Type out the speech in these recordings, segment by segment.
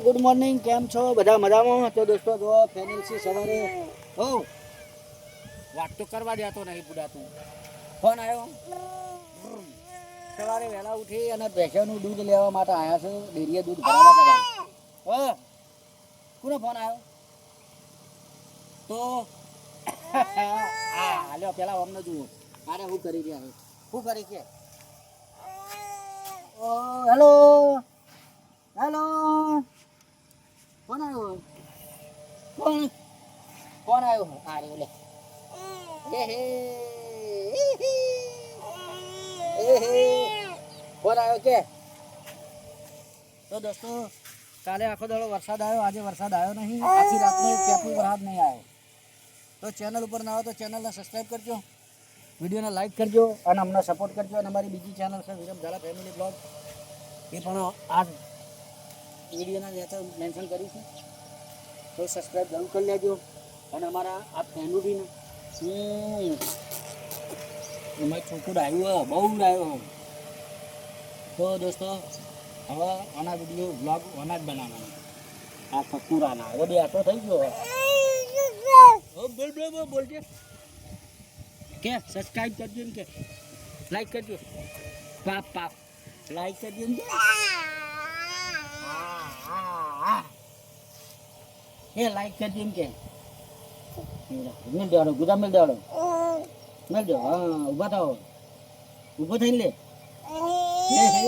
Good morning કેમ છો? બધા મજામાં? તો દોસ્તો, જો ફેમિલી સવારે. હો. વાત તો કરવા દેતો નહીં પુડાતું ફોન આવ્યો સવારે વહેલા ઉઠી અને ભેંસોનું દૂધ લેવા માટે આવ્યા છે. ડેરીએ દૂધ ભરાવા જવાનું. હો. કોનો ફોન આવ્યો તો હા હાલ્યો પેલા અમને જુઓ. અરે હું કરી રહ્યા હું કરી કે હેલો કોણ આવ્યો કોણ આવ્યો આ રે લે. હે હે. કોણ આવ્યો કે? તો દોસ્તો કાલે આખો દાડો વરસાદ આવ્યો આજે વરસાદ આવ્યો નહીં. આખી રાતનો પેપુ વરસાદ નહીં આવ્યો તો ચેનલ ઉપર ના આવે તો ચેનલને સબસ્ક્રાઈબ કરજો. વિડીયોને લાઈક કરજો અને અમને સપોર્ટ કરજો. અને અમારી બીજી ચેનલ છે વિરમ ઝાલા ફેમિલી બ્લોગ એ પણ આ વિડીયોના મેન્શન કર્યું છે તો સબસ્ક્રાઈબ જરૂર કરી લેજો. અને અમારા આ ફેમિલીને હમ. એમાં છોકરું આવ્યું બહુ આવ્યો તો દોસ્તો હવે આના વીડિયો બ્લોગ આના જ બનાવવાનો. આ ફકુરાના હવે બે આટો થઈ ગયો બોલ બોલ બોલ બોલ કે. સબસ્ક્રાઈબ સબસ્ક્રાઇબ કરજો ને કે. લાઈક કરજો. પાપ. પાપ લાઈક કરજો ને કે હા, હા, હા. એ લાઈક કરજો ને કે. મેલ દેવાડો ગુદા મેલ દેવાડો મેલ દો હા ઊભા થાઓ. ઊભો થઈને લે. હે, હે.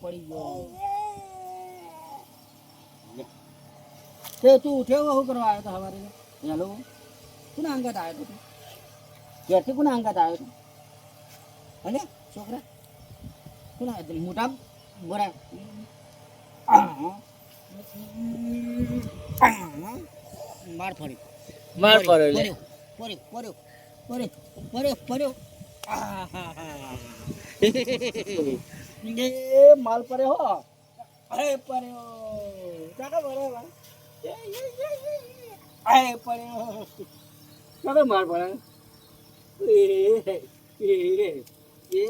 પડી ગયો. તે તું ઉઠ્યો શું કરવા આવ્યો હતો સવારે? હેલો? કોના અંગત આવ્યો હતો તું? ક્યારથી કોના અંગત આવ્યો હતો હલે છોકરા? કોના મોટા? બોરા માર ફરી માર. પડ્યો પડ્યો પડ્યો પડ્યો પડ્યો આહાહા. એ માલ પડ્યો હો અરે પડ્યો કાકા બરાબર. અરે પડ્યો કાકા માલ પડ્યો એ એ એ એ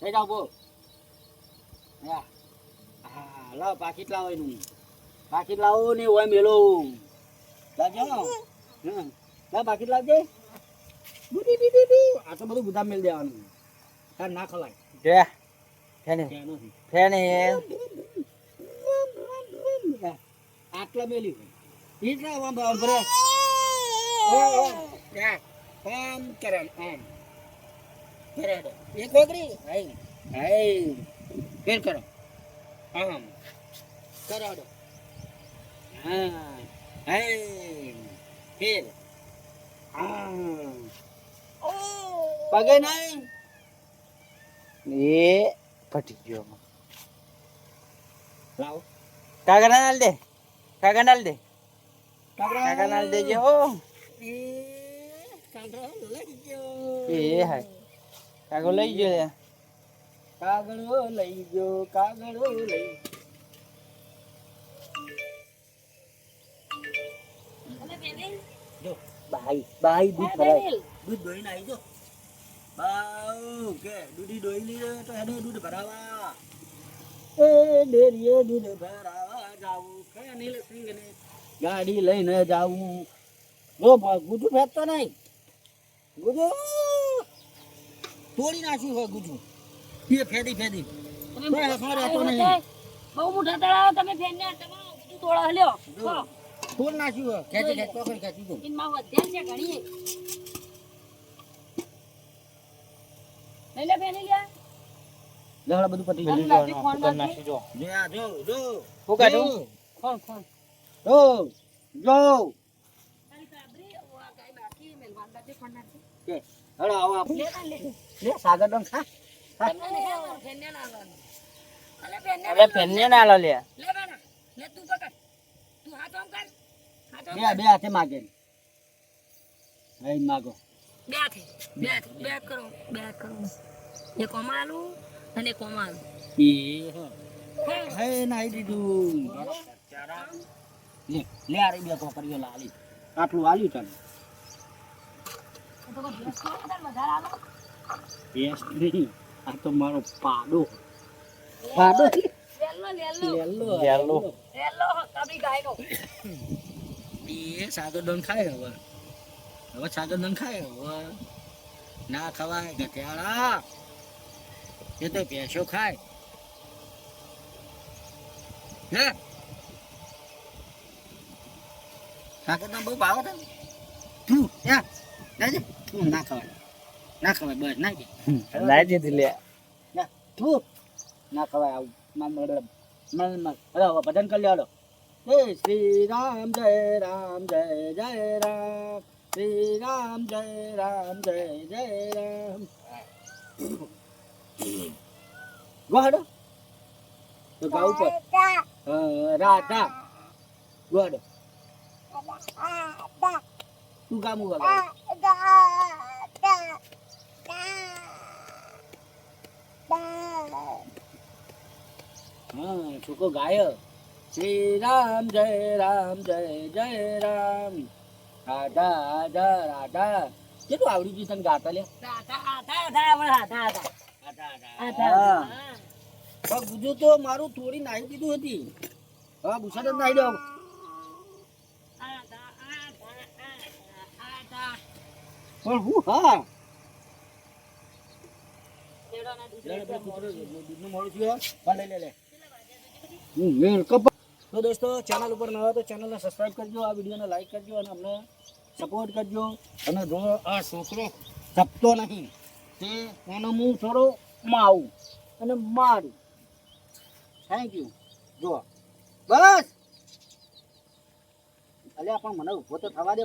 થઈ જાઓ બો હા હા લાવ પાકીટ લાવો એનું. પાકીટ લાવો ને ઓય મેલો લાવજો. હા. લાવ પાકીટ લાવજે. આ તો બધું ગુદામ મેળ દેવાનું. તાર ના ખલાય જે. ફેને. ફેને આટલા મેલી એટલા આમ આમ ભરે. ઓ ઓ. આમ કરે આમ. કરે એક વગરી હાઈ હાઈ ફેર કરો. આમ. કરાડો. હા. ફેર. આમ. પગે નહીં. એ ફટી ગયો લાવો. કાકા ના નાલ દે. કાકા નાલ દે. કાકા કાકા નાલ દેજે ઓ એ કાકા લઈ ગયો. એ હાય. કાકો લઈ ગયો. કાગળો લઈ ગયો કાગળો લઈ જો બાઈ બાઈ દૂધ ભરાય. દૂધ દોઈને આવી જો. બાઉ કે દૂધી દોઈ લીધો તો એને દૂધ ભરાવા. એ ડેરીએ દૂધ ભરાવા જાવું. કે અનિલ સિંહને ગાડી લઈને જાવું. જો ગુજુ ફેંકતો નહીં. ગુજુ. તોડી નાખ્યું હોય ગુજુ. હાથમાં રહેતો નહીં. બહુ મોટા તળાવ તમે ફેરને તમારો બધું તોડા લ્યો જો, નાખ્યું ખેંચી ખેંચી પકડી ખેંચી દો ઇનમાં વધ્યા છે ઘણી લઈ લે ફેરી લે લેવડા બધું પતી ગયું. ફોન નાખી. જો જો જો. જો હું કાઢું? કોણ કોણ જો જો. તારી કાબરી ઓ આ કાંઈ બાકી મેલવાન બાકી ફોન નાખી કે હળો આવો આપ લે ના લે. લે સાગર ડંગ ખા. અરે ફેને ના લો લે લે તું પકડ તું હાથ આમ કર બે બે હાથે માગે હઈ માગો બે હાથે બે હાથે બે કરો બે કરો એક કોમાલું અને એક કોમાલું એ હે નાઈ દીધું લે લે આ રહી બે કોકરીઓ લાલી આટલું આલ્યું તને તો ભેંસ વધારે આલો ભેંસ નહીં આ તો મારો પાડો. પાડો? લેલો એ સાગર દન ખાય હવે. હવે સાગર દન ખાય હવે. ના ખવાય ગઠિયાળા એ તો ભેંસો ખાય. હે? સાગર દન બહુ ભાવે છે તું યા તું ના ખવાય. ના ખવાય બસ ના કે લાઈ દીધી લે ના તું ના ખવાય આવું મન મન મન મન અરે હવે ભજન કરી લે હાલો જય શ્રી રામ જય રામ જય જય રામ શ્રી રામ જય રામ જય જય રામ ગોડો તો ગાવું પર રાધા ગોડો તું ગામું ગાવ હા છોકો ગાય. શ્રી રામ જય રામ જય જય રામ. રાધા રાધા રાધા. કેટલું આવડી ગયું તને ગાતા લે બીજું તો મારું થોડી નાહી દીધું હતી. હા ભૂસા જ નાહી દઉં. પણ હું હા લેડોના દૂધ લે, લે, કૂતરો દૂધનું મોડું થયું હે? હા, લે, લે, લે. હમ, મેલ કપ- તો દોસ્તો ચેનલ ઉપર નવા તો ચેનલને સબસ્ક્રાઇબ કરજો, આ વિડીયોને લાઈક કરજો અને અમને સપોર્ટ કરજો. અને જો આ છોકરો જપતો નહીં તે એનો હું થોડો માવું અને મારું. થેન્ક યુ જો બસ! અલ્યા, પણ મને ઊભો તો થવા દે.